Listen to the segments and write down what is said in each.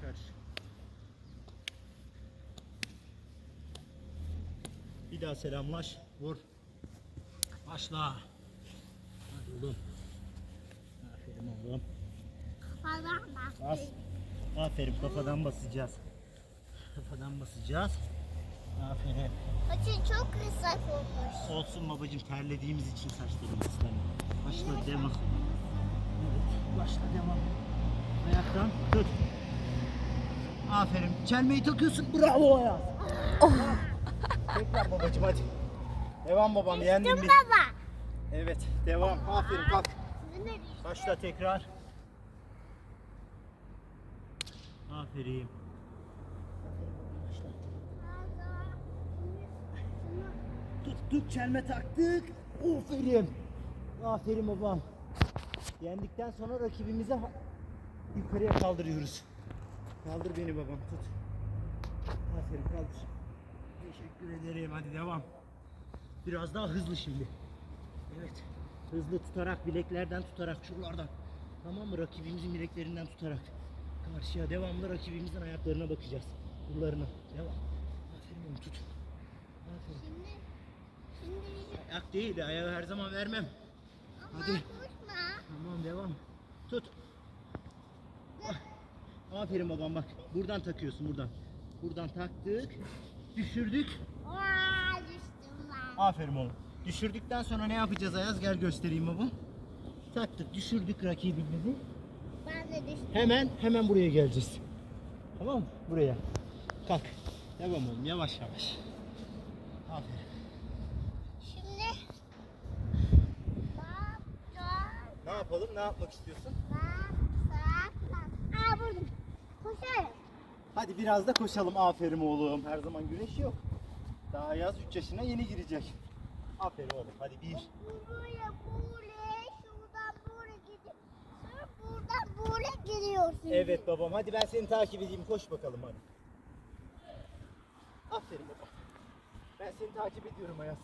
karış. Bir daha selamlaş. Vur. Başla. Hadi oğlum. Aferin oğlum. Falan Bas. Aferin kafadan basacağız. Kafadan basacağız. Aferin. Saçın çok kısa olmuş. Olsun babacığım terlediğimiz için saçlarım ıslanıyor. Başla devam. Evet başla devam. Ayaktan tut. Aferin. Çelmeyi takıyorsun. Bravo ya. Tekrar babacığım hadi. Devam babam yendin Düştüm bir. baba. Evet devam. Aferin kalk. Başla tekrar. Aferin. Başla. Tuttuk çelme taktık. Aferin. Aferin babam. Yendikten sonra rakibimize yukarıya kaldırıyoruz. Kaldır beni babam tut. Aferin kaldır. Teşekkür ederim. Hadi devam. Biraz daha hızlı şimdi. Evet. Hızlı tutarak bileklerden tutarak şuralardan. Tamam mı? Rakibimizin bileklerinden tutarak. Karşıya devamlı rakibimizin ayaklarına bakacağız. Kullarına. Devam. Aferin oğlum tut. Aferin. Şimdi, şimdi Ayak değil, ayağı her zaman vermem. ama Hadi. tutma. Tamam devam. Tut. Aferin babam bak. Buradan takıyorsun buradan. Buradan taktık. Düşürdük. Aa, düştüm ben. Aferin oğlum. Düşürdükten sonra ne yapacağız Ayaz? Gel göstereyim baba. Taktık, düşürdük rakibimizi. Ben de düştüm. Hemen, hemen buraya geleceğiz. Tamam mı? Buraya. Kalk. Devam oğlum, yavaş yavaş. Aferin. Şimdi Ne yapalım? Ne yapmak istiyorsun? bak, sağ, bak. Aa buldum. Koşarım. Hadi biraz da koşalım. Aferin oğlum. Her zaman güneş yok. Daha yaz 3 yaşına yeni girecek. Aferin oğlum. Hadi bir. Buraya buraya şuradan buraya gidip sonra buradan buraya giriyorsun. Evet babam. Hadi ben seni takip edeyim. Koş bakalım hadi. Aferin babam. Ben seni takip ediyorum Ayaz.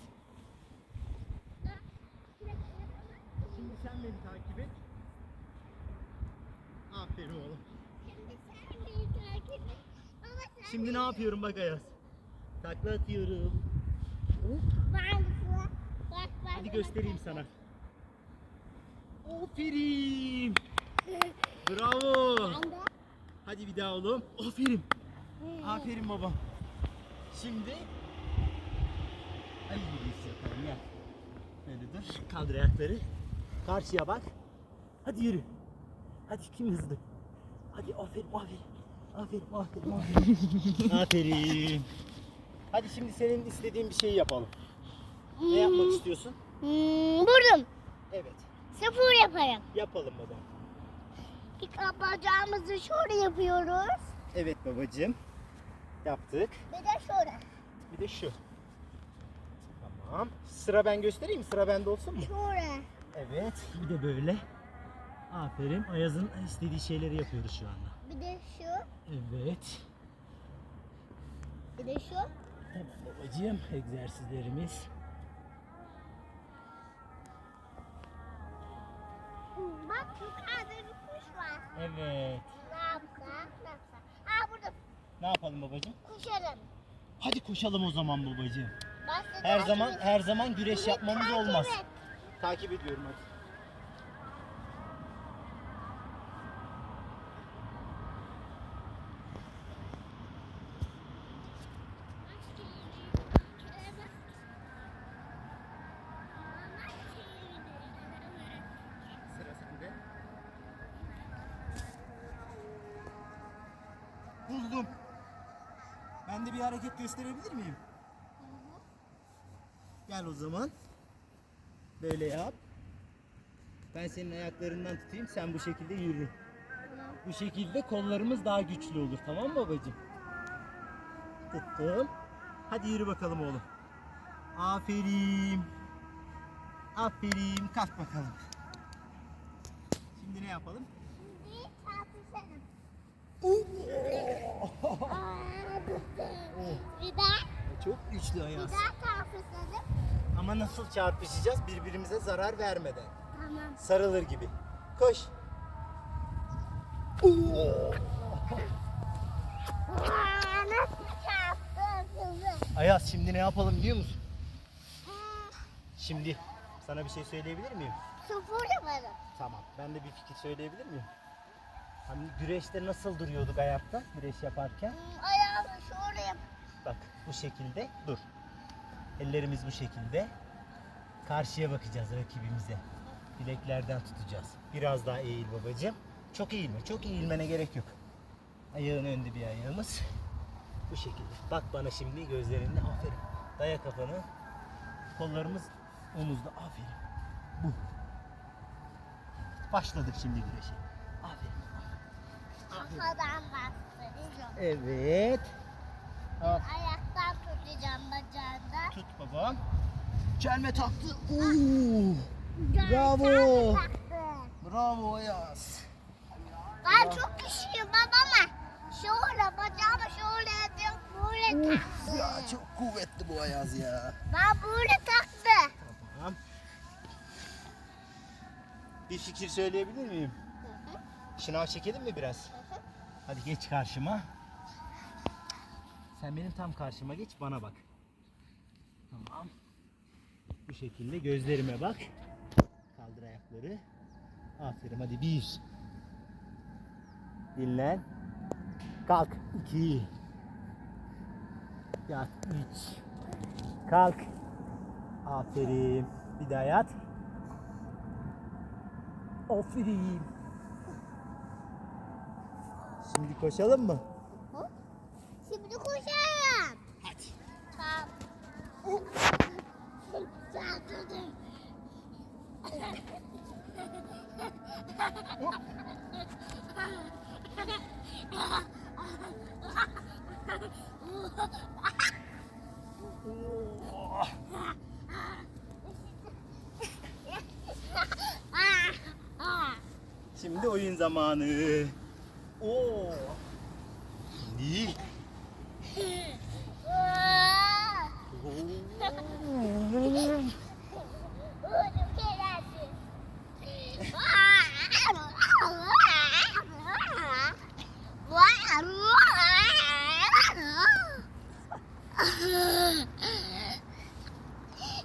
Şimdi sen beni takip et. Aferin oğlum. Şimdi sen beni takip et. Ama sen Şimdi ne yapıyorum bak Ayaz. Takla atıyorum. Hadi göstereyim sana. Aferin. Bravo. Hadi bir daha oğlum. Aferin. Aferin babam. Şimdi Ay yürüyüş yapalım gel. Böyle dur. Kaldır ayakları. Karşıya bak. Hadi yürü. Hadi kim hızlı? Hadi aferin aferin. Aferin aferin aferin. aferin. Hadi şimdi senin istediğin bir şeyi yapalım. Ne yapmak istiyorsun? Hmm, buldum. Evet. Sıfır yaparım. Yapalım babam. İlk bacağımızı şöyle yapıyoruz. Evet babacığım. Yaptık. Bir de şöyle. Bir de şu. Tamam. Sıra ben göstereyim mi? Sıra bende olsun mu? Şöyle. Evet. Bir de böyle. Aferin. Ayaz'ın istediği şeyleri yapıyoruz şu anda. Bir de şu. Evet. Bir de şu. Tamam babacığım. Egzersizlerimiz. Bak yukarıda bir kuş var. Evet. Ne yapsak? Ne yapsak? Aa buldum. Ne yapalım babacığım? Koşarım. Hadi koşalım o zaman babacığım. Sizi Her zaman her zaman güreş yapmamız olmaz. Takip ediyorum hadi. Sıra sende. Buldum. Ben de bir hareket gösterebilir miyim? Gel o zaman. Böyle yap. Ben senin ayaklarından tutayım. Sen bu şekilde yürü. Bu şekilde kollarımız daha güçlü olur. Tamam mı babacığım? Tuttum. Hadi yürü bakalım oğlum. Aferin. Aferin. Kalk bakalım. Şimdi ne yapalım? Şimdi çarpışalım. Bir daha, Çok güçlü bir ayaz. daha çarpışalım. Ama nasıl çarpışacağız? Birbirimize zarar vermeden. Tamam. Sarılır gibi. Koş. Aa, nasıl çarptı kızı? Ayaz şimdi ne yapalım biliyor musun? Hmm, Şimdi sana bir şey söyleyebilir miyim? Sıfır yaparım. Tamam. Ben de bir fikir söyleyebilir miyim? Hani güreşte nasıl duruyorduk ayakta güreş yaparken? Hmm, Ayağımı şöyle yap. Bak bu şekilde dur. Ellerimiz bu şekilde. Karşıya bakacağız rakibimize. Bileklerden tutacağız. Biraz daha eğil babacığım. Çok eğilme. Çok eğilmene gerek yok. Ayağın önde bir ayağımız. Bu şekilde. Bak bana şimdi gözlerinde. Aferin. Daya kafanı. Kollarımız omuzda. Aferin. Bu. Başladık şimdi güreşe. Kafadan bastıracağım. Evet. Aferin. Ayaktan tutacağım bacağından. Tut babam. Çelme taktı. Oo. Bravo. Göğsüme taktı. Bravo Ayaz. Ben çok güçlüyüm babama. Şöyle bacağımı şöyle yapıyorum. Böyle taktı. Ya çok kuvvetli bu Ayaz ya. Ben böyle taktı. Tamam. Bir fikir söyleyebilir miyim? Şınav çekelim mi biraz? Hadi geç karşıma. Sen benim tam karşıma geç bana bak. Tamam. Bu şekilde gözlerime bak. Kaldır ayakları. Aferin hadi bir. Dinlen. Kalk. iki. Yat. Üç. Kalk. Aferin. Bir daha yat. Aferin. Şimdi koşalım mı? Şimdi koşarım. Hadi. Tamam. Şimdi oyun zamanı. Oo. Şimdi.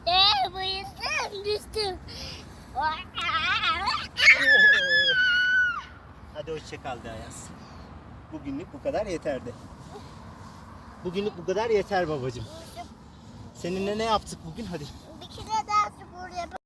Eee bayıldım düştüm. Hoşçakal de Ayaz. Bugünlük bu kadar yeterdi. Bugünlük bu kadar yeter babacığım. Seninle ne yaptık bugün? Hadi. Bir kere daha spor yapalım.